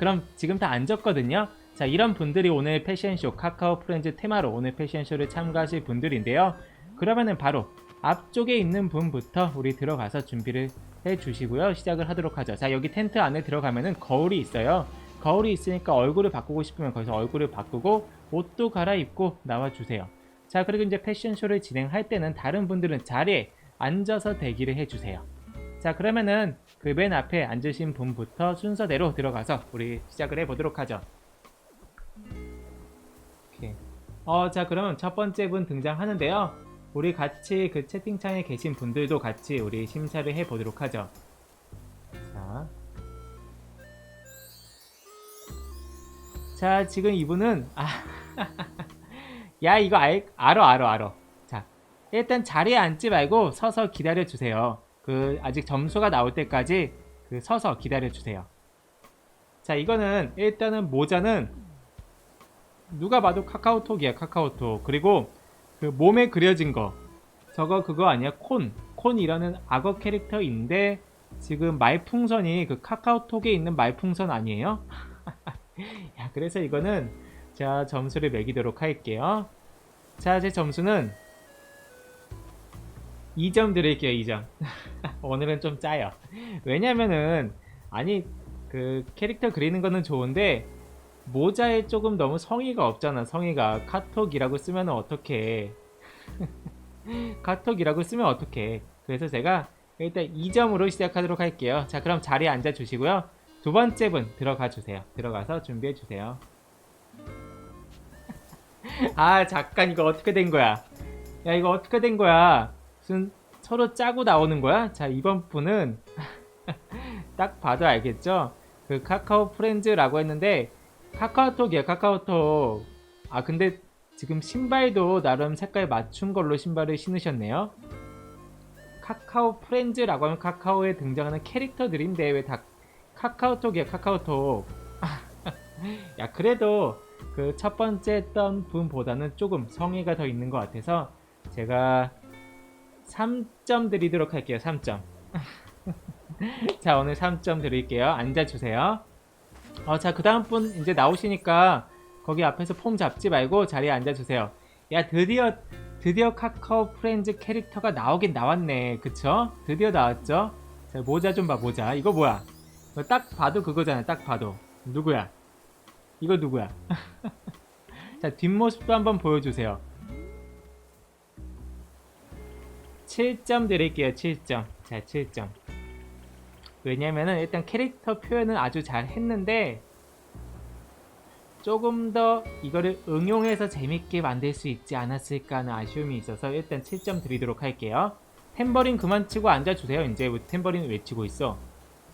그럼 지금 다 앉았거든요. 자, 이런 분들이 오늘 패션쇼 카카오 프렌즈 테마로 오늘 패션쇼를 참가하실 분들인데요. 그러면은 바로 앞쪽에 있는 분부터 우리 들어가서 준비를 해 주시고요. 시작을 하도록 하죠. 자, 여기 텐트 안에 들어가면은 거울이 있어요. 거울이 있으니까 얼굴을 바꾸고 싶으면 거기서 얼굴을 바꾸고 옷도 갈아입고 나와 주세요. 자, 그리고 이제 패션쇼를 진행할 때는 다른 분들은 자리에 앉아서 대기를 해 주세요. 자, 그러면은 그 맨 앞에 앉으신 분부터 순서대로 들어가서 우리 시작을 해 보도록 하죠. 오케이. 어, 자, 그러면 첫 번째 분 등장하는데요. 우리 같이 그 채팅창에 계신 분들도 같이 우리 심사를 해 보도록 하죠. 자. 자, 지금 이분은 아 야, 이거 알, 알어, 알어, 알어. 자, 일단 자리에 앉지 말고 서서 기다려 주세요. 그 아직 점수가 나올 때까지 그 서서 기다려 주세요. 자, 이거는 일단은 모자는 누가 봐도 카카오톡이야, 카카오톡. 그리고 그 몸에 그려진 거. 저거 그거 아니야? 콘. 콘이라는 악어 캐릭터인데 지금 말풍선이 그 카카오톡에 있는 말풍선 아니에요? 야, 그래서 이거는 자, 점수를 매기도록 할게요. 자, 제 점수는 2점 드릴게요, 2점. 오늘은 좀 짜요. 왜냐면은, 아니, 그, 캐릭터 그리는 거는 좋은데, 모자에 조금 너무 성의가 없잖아, 성의가. 카톡이라고 쓰면 어떡해. 카톡이라고 쓰면 어떡해. 그래서 제가 일단 2점으로 시작하도록 할게요. 자, 그럼 자리에 앉아 주시고요. 두 번째 분 들어가 주세요. 들어가서 준비해 주세요. 아, 잠깐 이거 어떻게 된 거야? 야, 이거 어떻게 된 거야? 무슨 서로 짜고 나오는 거야? 자, 이번 분은 딱 봐도 알겠죠? 그 카카오 프렌즈라고 했는데 카카오톡이야, 카카오톡. 아, 근데 지금 신발도 나름 색깔 맞춘 걸로 신발을 신으셨네요. 카카오 프렌즈라고 하면 카카오에 등장하는 캐릭터들인데 왜 다 카카오톡이야, 카카오톡. 야, 그래도 그 첫 번째 했던 분보다는 조금 성의가 더 있는 것 같아서 제가 3점 드리도록 할게요. 3점. 자, 오늘 3점 드릴게요. 앉아주세요. 어, 자, 그 다음 분 이제 나오시니까 거기 앞에서 폼 잡지 말고 자리에 앉아주세요. 야, 드디어, 드디어 카카오 프렌즈 캐릭터가 나오긴 나왔네. 그쵸? 드디어 나왔죠? 자, 모자 좀 봐, 모자. 이거 뭐야? 이거 딱 봐도 그거잖아, 딱 봐도. 누구야? 이거 누구야? 자, 뒷모습도 한번 보여주세요. 7점 드릴게요, 7점. 자, 7점. 왜냐면은 일단 캐릭터 표현은 아주 잘 했는데, 조금 더 이거를 응용해서 재밌게 만들 수 있지 않았을까 하는 아쉬움이 있어서 일단 7점 드리도록 할게요. 템버린 그만 치고 앉아주세요. 이제 왜 템버린 외치고 있어?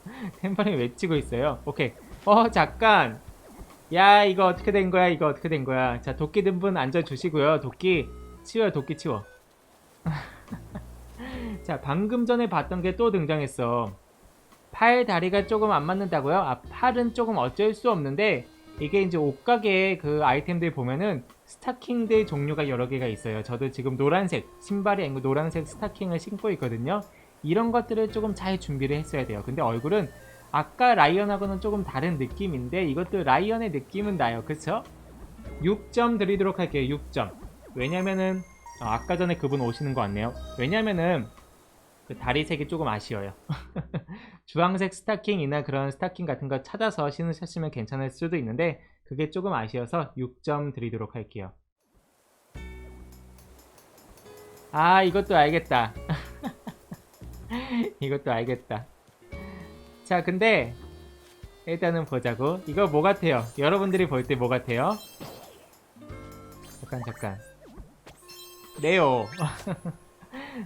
템버린 외치고 있어요. 오케이. 어, 잠깐. 야 이거 어떻게 된 거야 이거 어떻게 된 거야 자 도끼 든 분 앉아 주시고요 도끼 치워요 도끼 치워 자 방금 전에 봤던 게 또 등장했어. 팔 다리가 조금 안 맞는다고요? 아 팔은 조금 어쩔 수 없는데 이게 이제 옷가게 그 아이템들 보면은 스타킹들 종류가 여러 개가 있어요. 저도 지금 노란색 신발이 아니고 노란색 스타킹을 신고 있거든요. 이런 것들을 조금 잘 준비를 했어야 돼요. 근데 얼굴은 아까 라이언하고는 조금 다른 느낌인데 이것도 라이언의 느낌은 나요. 그쵸? 6점 드리도록 할게요. 6점. 왜냐면은 아, 아까 전에 그분 오시는 거 같네요. 왜냐면은 그 다리 색이 조금 아쉬워요 주황색 스타킹이나 그런 스타킹 같은 거 찾아서 신으셨으면 괜찮을 수도 있는데 그게 조금 아쉬워서 6점 드리도록 할게요 아 이것도 알겠다 이것도 알겠다 자, 근데 일단은 보자고. 이거 뭐 같아요? 여러분들이 볼 때 뭐 같아요? 잠깐 잠깐. 네오.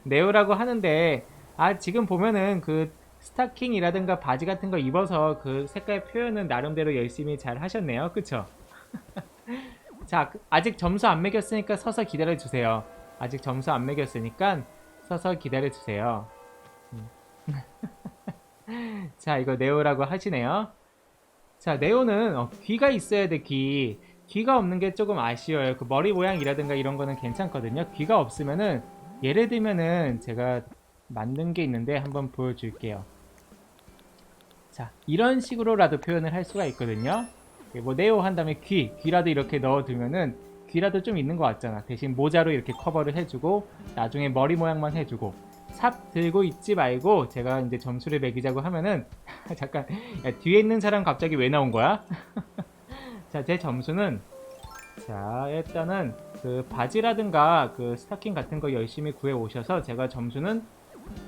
네오라고 하는데 아 지금 보면은 그 스타킹이라든가 바지 같은 거 입어서 그 색깔 표현은 나름대로 열심히 잘 하셨네요. 그쵸? 자, 그- 아직 점수 안 매겼으니까 서서 기다려 주세요. 아직 점수 안 매겼으니까 서서 기다려 주세요. 자, 이거 네오라고 하시네요. 자, 네오는 어, 귀가 있어야 돼, 귀. 귀가 없는 게 조금 아쉬워요. 그 머리 모양이라든가 이런 거는 괜찮거든요. 귀가 없으면은 예를 들면은 제가 만든 게 있는데 한번 보여줄게요. 자, 이런 식으로라도 표현을 할 수가 있거든요. 뭐 네오 한 다음에 귀, 귀라도 이렇게 넣어두면은 귀라도 좀 있는 것 같잖아. 대신 모자로 이렇게 커버를 해주고 나중에 머리 모양만 해주고 삽 들고 있지 말고 제가 이제 점수를 매기자고 하면은 잠깐 야, 뒤에 있는 사람 갑자기 왜 나온 거야? 자, 제 점수는 자 일단은 그 바지라든가 그 스타킹 같은 거 열심히 구해 오셔서 제가 점수는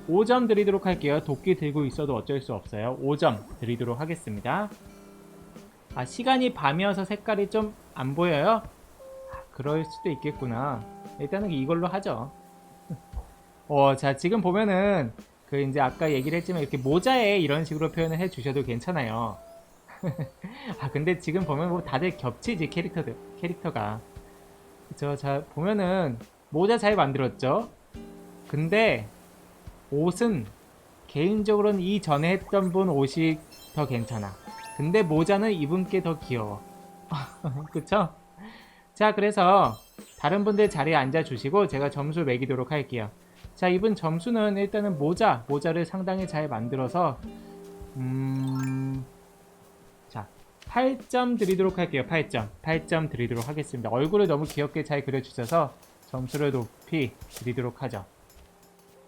5점 드리도록 할게요. 도끼 들고 있어도 어쩔 수 없어요. 5점 드리도록 하겠습니다. 아 시간이 밤이어서 색깔이 좀 안 보여요? 아, 그럴 수도 있겠구나. 일단은 이걸로 하죠. 어, 자 지금 보면은 그 이제 아까 얘기를 했지만 이렇게 모자에 이런 식으로 표현을 해 주셔도 괜찮아요. 아 근데 지금 보면 뭐 다들 겹치지 캐릭터들 캐릭터가. 그쵸 자 보면은 모자 잘 만들었죠? 근데 옷은 개인적으로는 이전에 했던 분 옷이 더 괜찮아. 근데 모자는 이분 게더 귀여워. 그쵸? 자 그래서 다른 분들 자리에 앉아 주시고 제가 점수 매기도록 할게요. 자 이분 점수는 일단은 모자 모자를 상당히 잘 만들어서 음 8점 드리도록 할게요. 8점. 8점 드리도록 하겠습니다. 얼굴을 너무 귀엽게 잘 그려주셔서 점수를 높이 드리도록 하죠.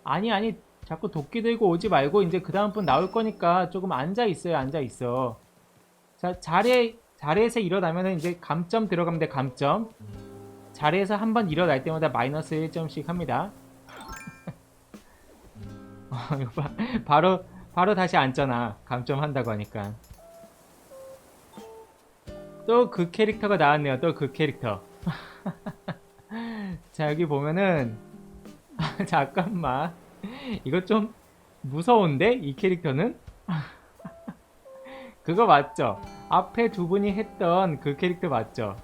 아니, 아니, 자꾸 도끼 들고 오지 말고 이제 그 다음 분 나올 거니까 조금 앉아 있어요. 앉아 있어. 자, 자리에, 자리에서 일어나면은 이제 감점 들어가면 돼. 감점. 자리에서 한 번 일어날 때마다 마이너스 1점씩 합니다. 어. 바로, 바로 다시 앉잖아. 감점 한다고 하니까. 또 그 캐릭터가 나왔네요. 또 그 캐릭터. 자, 여기 보면은 잠깐만. 이거 좀 무서운데? 이 캐릭터는? 그거 맞죠? 앞에 두 분이 했던 그 캐릭터 맞죠?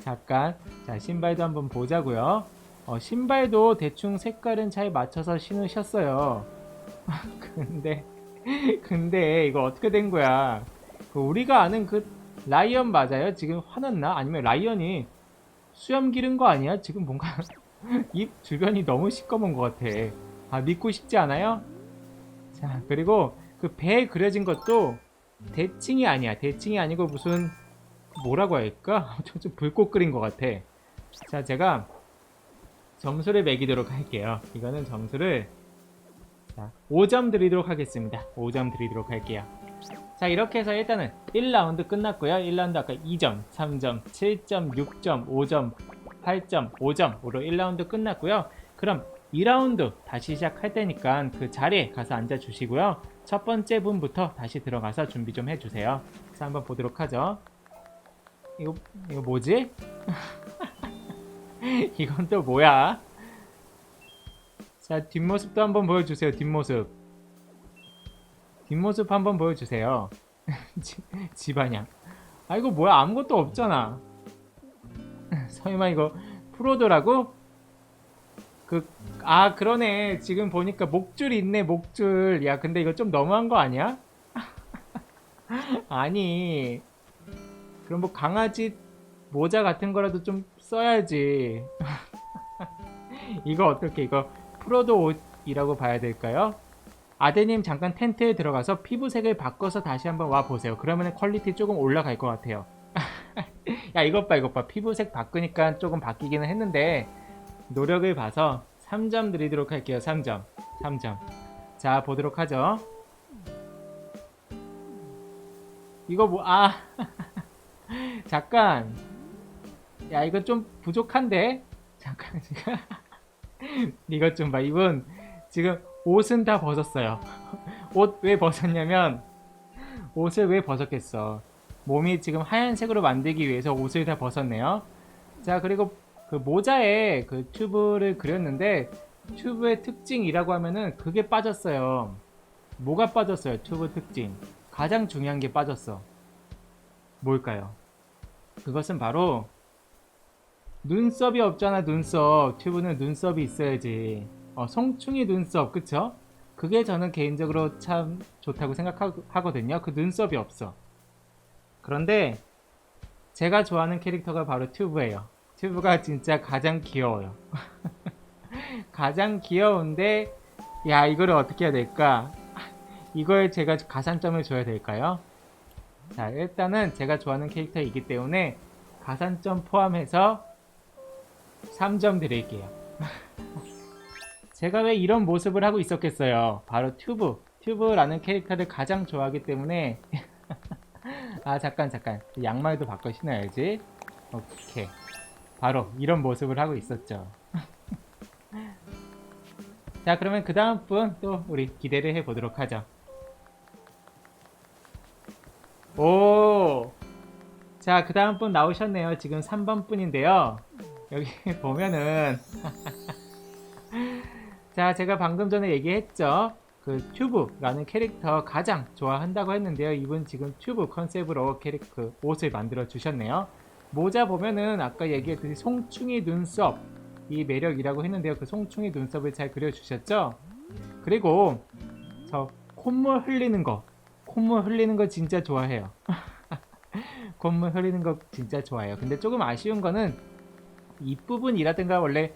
잠깐. 자, 신발도 한번 보자고요. 어, 신발도 대충 색깔은 잘 맞춰서 신으셨어요. 근데 근데 이거 어떻게 된 거야? 그 우리가 아는 그 라이언 맞아요? 지금 화났나? 아니면 라이언이 수염 기른 거 아니야? 지금 뭔가 입 주변이 너무 시꺼먼 것 같아. 아 믿고 싶지 않아요? 자 그리고 그 배에 그려진 것도 대칭이 아니야. 대칭이 아니고 무슨 뭐라고 할까? 좀, 좀 불꽃 그린 것 같아. 자 제가 점수를 매기도록 할게요. 이거는 점수를 자, 5점 드리도록 하겠습니다. 5점 드리도록 할게요. 자 이렇게 해서 일단은 1라운드 끝났고요. 1라운드 아까 2점 3점 7점 6점 5점 8점 5점으로 1라운드 끝났고요. 그럼 2라운드 다시 시작할 테니까 그 자리에 가서 앉아 주시고요. 첫 번째 분부터 다시 들어가서 준비 좀 해주세요. 그래서 한번 보도록 하죠. 이거 이거 뭐지? 이건 또 뭐야? 자 뒷모습도 한번 보여주세요 뒷모습 뒷모습 한번 보여주세요. 지- 집안양. 아 이거 뭐야 아무것도 없잖아. 설마 이거 프로더라고? 그 아 그러네 지금 보니까 목줄 있네 목줄. 야 근데 이거 좀 너무한 거 아니야? 아니 그럼 뭐 강아지 모자 같은 거라도 좀 써야지. 이거 어떻게 이거 프로도 옷이라고 봐야 될까요? 아드님 잠깐 텐트에 들어가서 피부색을 바꿔서 다시 한번 와 보세요. 그러면 퀄리티 조금 올라갈 것 같아요. 야 이것 봐 이것 봐 피부색 바꾸니까 조금 바뀌기는 했는데 노력을 봐서 3점 드리도록 할게요. 3점 3점 자 보도록 하죠. 이거 뭐 아 잠깐 야 이거 좀 부족한데 잠깐 지금 이것 좀 봐 이분 지금 옷은 다 벗었어요. 옷 왜 벗었냐면 옷을 왜 벗었겠어? 몸이 지금 하얀색으로 만들기 위해서 옷을 다 벗었네요. 자 그리고 그 모자에 그 튜브를 그렸는데 튜브의 특징이라고 하면은 그게 빠졌어요. 뭐가 빠졌어요? 튜브 특징. 가장 중요한 게 빠졌어. 뭘까요? 그것은 바로 눈썹이 없잖아 눈썹. 튜브는 눈썹이 있어야지. 어, 송충이 눈썹, 그쵸? 그게 저는 개인적으로 참 좋다고 생각하거든요. 그 눈썹이 없어. 그런데 제가 좋아하는 캐릭터가 바로 튜브예요. 튜브가 진짜 가장 귀여워요. 가장 귀여운데, 야, 이거를 어떻게 해야 될까? 이거에 제가 가산점을 줘야 될까요? 자, 일단은 제가 좋아하는 캐릭터이기 때문에 가산점 포함해서 3점 드릴게요. 제가 왜 이런 모습을 하고 있었겠어요? 바로 튜브. 튜브라는 캐릭터를 가장 좋아하기 때문에. 아 잠깐 잠깐. 양말도 바꿔 신어야지. 오케이. 바로 이런 모습을 하고 있었죠. 자 그러면 그 다음 분 또 우리 기대를 해 보도록 하죠. 오자 그 다음 분 나오셨네요. 지금 3번 분인데요. 여기 보면은 자 제가 방금 전에 얘기했죠 그 튜브라는 캐릭터 가장 좋아한다고 했는데요. 이분 지금 튜브 컨셉으로 캐릭터 그 옷을 만들어 주셨네요. 모자 보면은 아까 얘기했듯이 송충이 눈썹 이 매력이라고 했는데요. 그 송충이 눈썹을 잘 그려주셨죠? 그리고 저 콧물 흘리는 거 콧물 흘리는 거 진짜 좋아해요. 콧물 흘리는 거 진짜 좋아해요. 근데 조금 아쉬운 거는 입부분이라든가 원래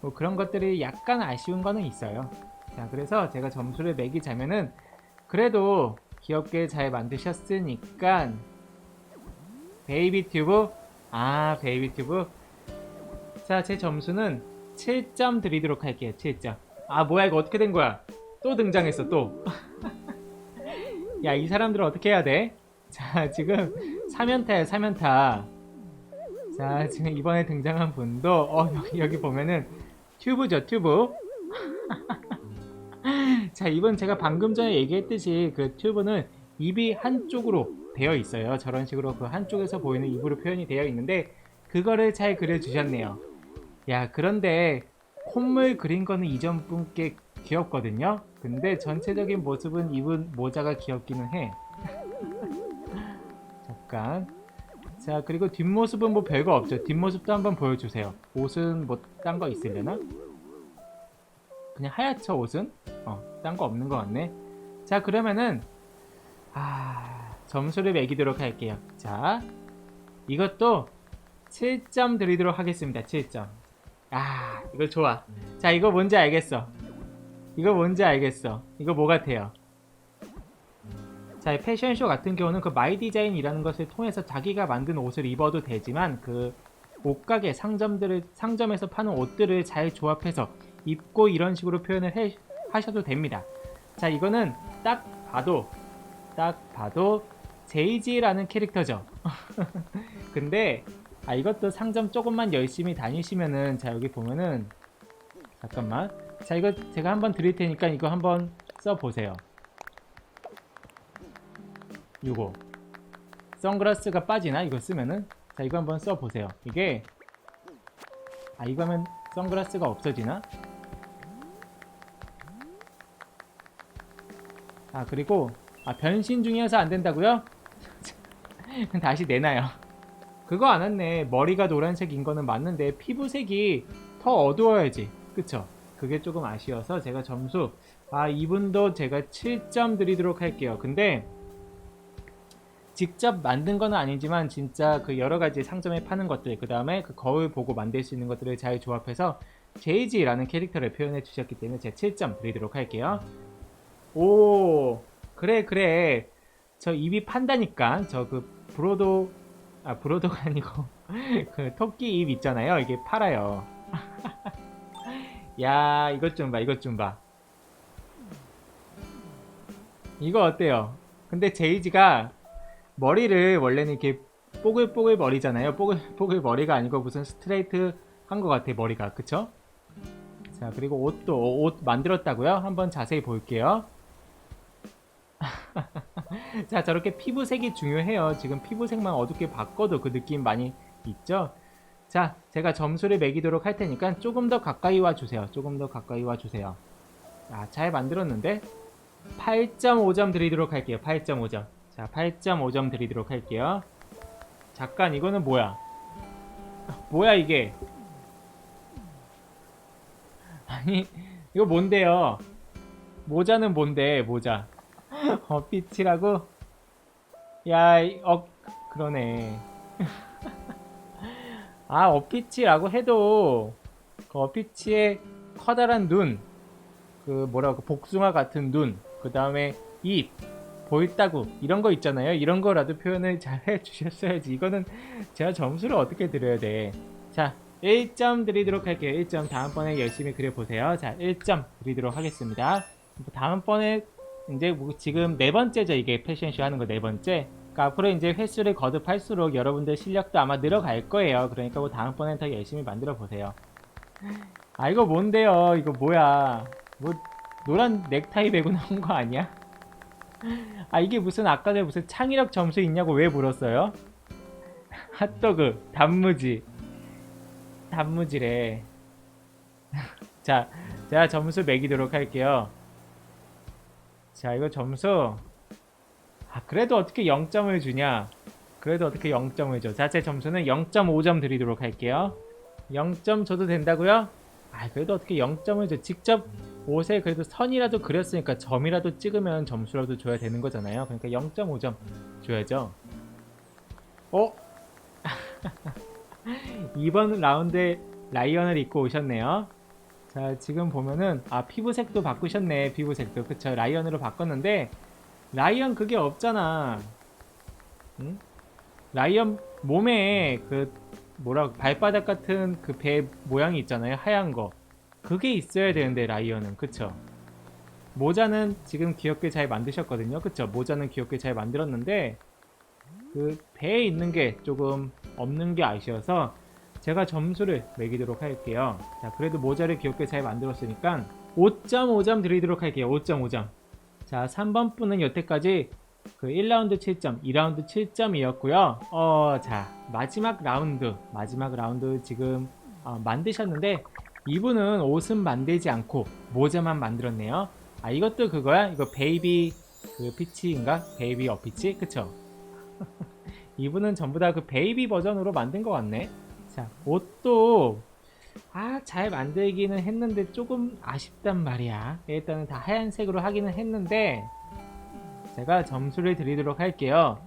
뭐 그런 것들이 약간 아쉬운 거는 있어요. 자, 그래서 제가 점수를 매기자면은 그래도 귀엽게 잘 만드셨으니까 베이비 튜브 아, 베이비 튜브 자, 제 점수는 7점 드리도록 할게요. 7점. 아, 뭐야 이거 어떻게 된 거야? 또 등장했어, 또. 야, 이 사람들은 어떻게 해야 돼? 자, 지금 3연타야, 3연타. 자, 지금 이번에 등장한 분도 어, 여기, 여기 보면은 튜브죠, 튜브. 자, 이번 제가 방금 전에 얘기했듯이 그 튜브는 입이 한쪽으로 되어 있어요. 저런 식으로 그 한쪽에서 보이는 입으로 표현이 되어 있는데 그거를 잘 그려주셨네요. 야, 그런데 콧물 그린 거는 이전 분께 귀엽거든요. 근데 전체적인 모습은 입은 모자가 귀엽기는 해. 잠깐. 자, 그리고 뒷모습은 뭐 별거 없죠. 뒷모습도 한번 보여주세요. 옷은 뭐 딴 거 있으려나? 그냥 하얗죠, 옷은? 어, 딴 거 없는 것 같네. 자, 그러면은, 아, 점수를 매기도록 할게요. 자, 이것도 7점 드리도록 하겠습니다. 7점. 아, 이거 좋아. 자, 이거 뭔지 알겠어. 이거 뭔지 알겠어. 이거 뭐 같아요? 자, 이 패션쇼 같은 경우는 그 마이 디자인이라는 것을 통해서 자기가 만든 옷을 입어도 되지만 그 옷가게 상점들을 상점에서 파는 옷들을 잘 조합해서 입고 이런 식으로 표현을 해, 하셔도 됩니다. 자, 이거는 딱 봐도 딱 봐도 제이지라는 캐릭터죠. 근데 아 이것도 상점 조금만 열심히 다니시면은 자 여기 보면은 잠깐만 자 이거 제가 한번 드릴 테니까 이거 한번 써 보세요. 이거 선글라스가 빠지나 이거 쓰면은 자 이거 한번 써 보세요. 이게 아 이거 하면 선글라스가 없어지나? 아 그리고 아 변신 중이어서 안 된다고요? 다시 내놔요. 그거 안 했네. 머리가 노란색인 거는 맞는데 피부색이 더 어두워야지. 그쵸? 그게 조금 아쉬워서 제가 점수 아 이분도 제가 7점 드리도록 할게요. 근데 직접 만든 건 아니지만 진짜 그 여러 가지 상점에 파는 것들 그 다음에 그 거울 보고 만들 수 있는 것들을 잘 조합해서 제이지라는 캐릭터를 표현해 주셨기 때문에 제가 7점 드리도록 할게요. 오 그래 그래. 저 입이 판다니까. 저 그 브로도 아 브로도가 아니고 그 토끼 입 있잖아요. 이게 팔아요. 야 이것 좀봐 이것 좀봐. 이거 어때요? 근데 제이지가 머리를 원래는 이렇게 뽀글뽀글 머리잖아요. 뽀글뽀글 머리가 아니고 무슨 스트레이트 한 것 같아 머리가. 그쵸? 자 그리고 옷도 옷 만들었다고요? 한번 자세히 볼게요. 자 저렇게 피부색이 중요해요. 지금 피부색만 어둡게 바꿔도 그 느낌 많이 있죠? 자 제가 점수를 매기도록 할 테니까 조금 더 가까이 와 주세요. 조금 더 가까이 와 주세요. 아 잘 만들었는데? 8.5점 드리도록 할게요. 8.5점 자 8.5점 드리도록 할게요. 잠깐 이거는 뭐야? 뭐야 이게? 아니 이거 뭔데요? 모자는 뭔데 모자? 어피치라고? 야, 이- 어, 그러네. 아, 어피치라고 해도, 그 어피치의 커다란 눈, 그 뭐라고, 복숭아 같은 눈, 그 다음에 입, 보있다구 이런 거 있잖아요. 이런 거라도 표현을 잘 해주셨어야지. 이거는 제가 점수를 어떻게 드려야 돼. 자, 1점 드리도록 할게요. 1점 다음번에 열심히 그려보세요. 자, 1점 드리도록 하겠습니다. 다음번에 이제 뭐 지금 네 번째죠. 이게 패션쇼 하는 거 네 번째. 그러니까 앞으로 이제 횟수를 거듭할수록 여러분들 실력도 아마 늘어갈 거예요. 그러니까 뭐 다음번엔 더 열심히 만들어 보세요. 아 이거 뭔데요? 이거 뭐야? 뭐 노란 넥타이 메고 나온 거 아니야? 아 이게 무슨 아까 전에 무슨 창의력 점수 있냐고 왜 물었어요? 핫도그 단무지. 단무지래. 자 제가 점수 매기도록 할게요. 자 이거 점수. 아 그래도 어떻게 0점을 주냐? 그래도 어떻게 0점을 줘? 자제 점수는 0.5점 드리도록 할게요. 0점 줘도 된다고요? 아 그래도 어떻게 0점을 줘? 직접 옷에 그래도 선이라도 그렸으니까 점이라도 찍으면 점수라도 줘야 되는 거잖아요. 그러니까 0.5점 줘야죠. 어? 이번 라운드에 라이언을 입고 오셨네요. 자 지금 보면은 아 피부색도 바꾸셨네 피부색도. 그쵸 라이언으로 바꿨는데 라이언 그게 없잖아. 응? 라이언 몸에 그 뭐라 발바닥 같은 그 배 모양이 있잖아요 하얀 거 그게 있어야 되는데 라이언은. 그쵸? 모자는 지금 귀엽게 잘 만드셨거든요. 그쵸? 모자는 귀엽게 잘 만들었는데 그 배에 있는 게 조금 없는 게 아쉬워서 제가 점수를 매기도록 할게요. 자 그래도 모자를 귀엽게 잘 만들었으니까 5.5점 드리도록 할게요. 5.5점 자 3번 분은 여태까지 그 1라운드 7점, 2라운드 7점이었고요. 어, 자, 마지막 라운드, 마지막 라운드 지금 어, 만드셨는데 이분은 옷은 만들지 않고 모자만 만들었네요. 아, 이것도 그거야? 이거 베이비 그 피치인가? 베이비 어피치? 그쵸? 이분은 전부 다 그 베이비 버전으로 만든 것 같네. 자, 옷도 아, 잘 만들기는 했는데 조금 아쉽단 말이야. 일단은 다 하얀색으로 하기는 했는데 제가 점수를 드리도록 할게요.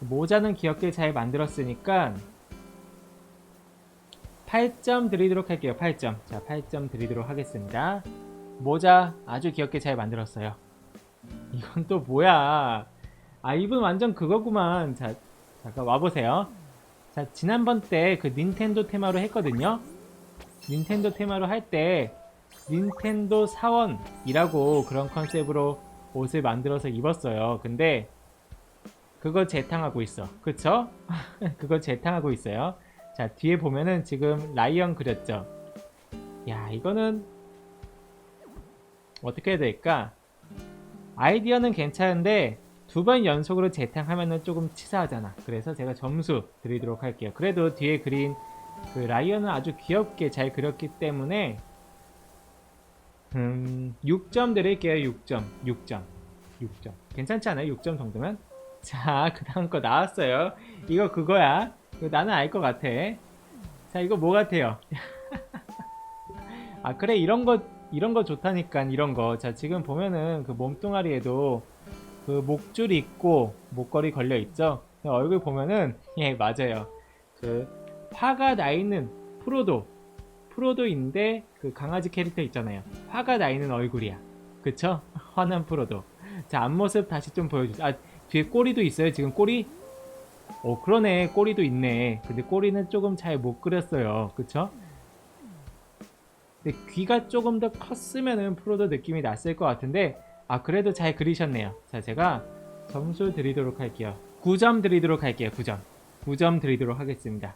모자는 귀엽게 잘 만들었으니까 8점 드리도록 할게요. 8점. 자, 8점 드리도록 하겠습니다. 모자 아주 귀엽게 잘 만들었어요. 이건 또 뭐야? 아, 이분 완전 그거구만. 자, 잠깐 와보세요. 자, 지난번 때 그 닌텐도 테마로 했거든요. 닌텐도 테마로 할 때 닌텐도 사원이라고 그런 컨셉으로 옷을 만들어서 입었어요. 근데 그거 재탕하고 있어. 그쵸? 그거 재탕하고 있어요. 자, 뒤에 보면은 지금 라이언 그렸죠? 야, 이거는 어떻게 해야 될까? 아이디어는 괜찮은데 두 번 연속으로 재탕하면은 조금 치사하잖아. 그래서 제가 점수 드리도록 할게요. 그래도 뒤에 그린 그 라이언은 아주 귀엽게 잘 그렸기 때문에 음, 6점 드릴게요. 6점. 6점. 6점. 괜찮지 않아요? 6점 정도면? 자, 그 다음 거 나왔어요. 이거 그거야. 이거 나는 알 것 같아. 자, 이거 뭐 같아요? 아, 그래. 이런 거, 이런 거 좋다니까. 이런 거. 자, 지금 보면은 그 몸뚱아리에도 그 목줄 있고 목걸이 걸려 있죠? 얼굴 보면은, 예, 맞아요. 그 화가 나 있는 프로도 프로도인데 그 강아지 캐릭터 있잖아요. 화가 나 있는 얼굴이야. 그쵸? 화난 프로도. 자 앞모습 다시 좀 보여주세요. 아 뒤에 꼬리도 있어요. 지금 꼬리? 오 그러네 꼬리도 있네. 근데 꼬리는 조금 잘 못 그렸어요. 그쵸? 근데 귀가 조금 더 컸으면은 프로도 느낌이 났을 것 같은데 아 그래도 잘 그리셨네요. 자 제가 점수 드리도록 할게요. 9점 드리도록 할게요. 9점. 9점 드리도록 하겠습니다.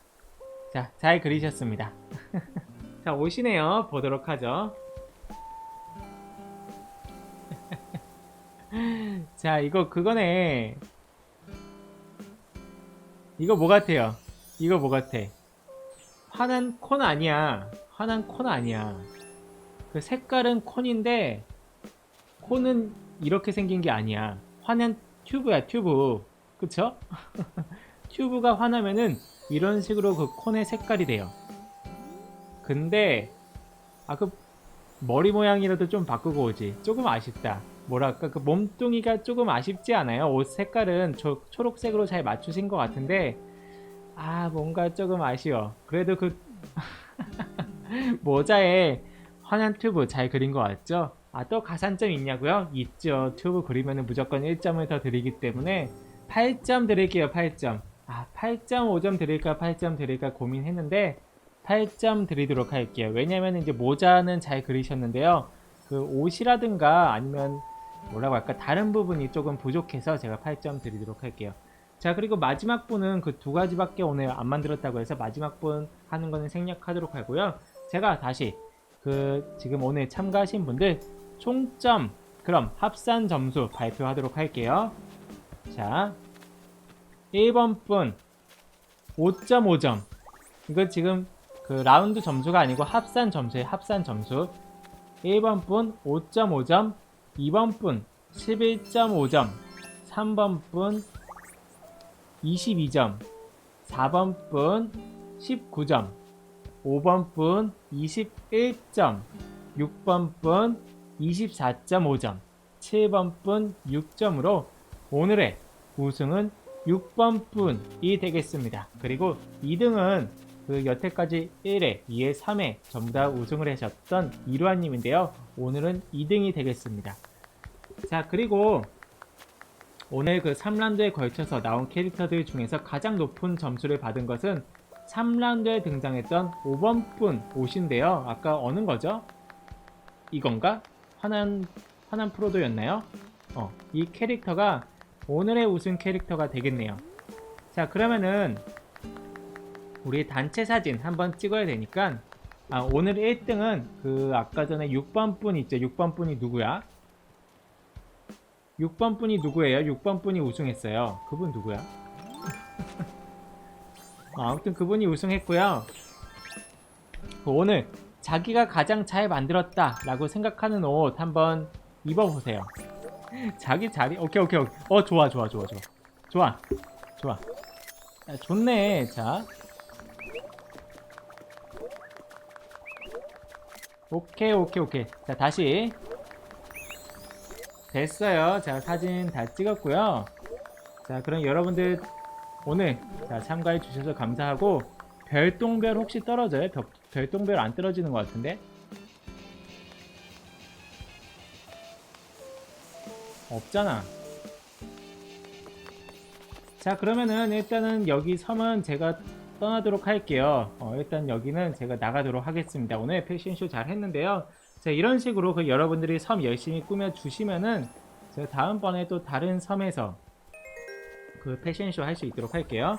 자, 잘 그리셨습니다. 자, 오시네요. 보도록 하죠. 자, 이거 그거네. 이거 뭐 같아요? 이거 뭐 같아? 화난 콘 아니야. 화난 콘 아니야. 그 색깔은 콘인데 콘은 이렇게 생긴 게 아니야. 화난 튜브야, 튜브. 그쵸? 튜브가 화나면은 이런 식으로 그 콘의 색깔이 돼요. 근데 아 그 머리 모양이라도 좀 바꾸고 오지. 조금 아쉽다. 뭐랄까 그 몸뚱이가 조금 아쉽지 않아요? 옷 색깔은 초, 초록색으로 잘 맞추신 것 같은데 아 뭔가 조금 아쉬워. 그래도 그 모자에 환한 튜브 잘 그린 것 같죠? 아, 또 가산점 있냐고요? 있죠. 튜브 그리면 무조건 1점을 더 드리기 때문에 8점 드릴게요. 8점. 아, 8.5점 드릴까 8점 드릴까 고민했는데 8점 드리도록 할게요. 왜냐면 이제 모자는 잘 그리셨는데요. 그 옷이라든가 아니면 뭐라고 할까 다른 부분이 조금 부족해서 제가 8점 드리도록 할게요. 자 그리고 마지막 분은 그 두 가지밖에 오늘 안 만들었다고 해서 마지막 분 하는 거는 생략하도록 하고요. 제가 다시 그 지금 오늘 참가하신 분들 총점 그럼 합산 점수 발표하도록 할게요. 자 1번 분 5.5점 이거 지금 그 라운드 점수가 아니고 합산 점수의 합산 점수 1번 분 5.5점 2번 분 11.5점 3번 분 22점 4번 분 19점 5번 분 21점 6번 분 24.5점 7번 분 6점으로 오늘의 우승은 6번 분이 되겠습니다. 그리고 2등은 그 여태까지 1회, 2회, 3회 전부 다 우승을 하셨던 이루아님인데요. 오늘은 2등이 되겠습니다. 자, 그리고 오늘 그 3라운드에 걸쳐서 나온 캐릭터들 중에서 가장 높은 점수를 받은 것은 3라운드에 등장했던 5번 분 옷인데요. 아까 어느 거죠? 이건가? 화난, 화난 프로도였나요? 어, 이 캐릭터가 오늘의 우승 캐릭터가 되겠네요. 자, 그러면은 우리 단체 사진 한번 찍어야 되니까 아, 오늘 1등은 그 아까 전에 6번 분 있죠? 6번 분이 누구야? 6번 분이 누구예요? 6번 분이 우승했어요. 그분 누구야? 아, 아무튼 그분이 우승했고요. 그 오늘 자기가 가장 잘 만들었다 라고 생각하는 옷 한번 입어보세요. 자기 자리 오케이 오케이 오케이 어 좋아 좋아 좋아 좋아 좋아 좋아 야, 좋네 자 오케이 오케이 오케이. 자 다시. 됐어요. 자 사진 다 찍었고요. 자 그럼 여러분들 오늘 자 참가해 주셔서 감사하고 별똥별 혹시 떨어져요? 별, 별똥별 안 떨어지는 것 같은데? 없잖아. 자, 그러면은 일단은 여기 섬은 제가 떠나도록 할게요. 어, 일단 여기는 제가 나가도록 하겠습니다. 오늘 패션쇼 잘 했는데요. 자, 이런 식으로 그 여러분들이 섬 열심히 꾸며 주시면은 제가 다음번에 또 다른 섬에서 그 패션쇼 할 수 있도록 할게요.